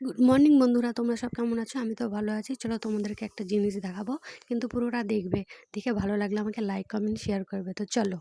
Good morning বন্ধুরা, তোমরা সব কেমন আছো? আমি তো ভালো আছি। চলো তোমাদেরকে একটা জিনিস দেখাবো। কিন্তু পুরোটা দেখবে। দেখে ভালো লাগলে আমাকে লাইক কমেন্ট শেয়ার করবে। তো চলো।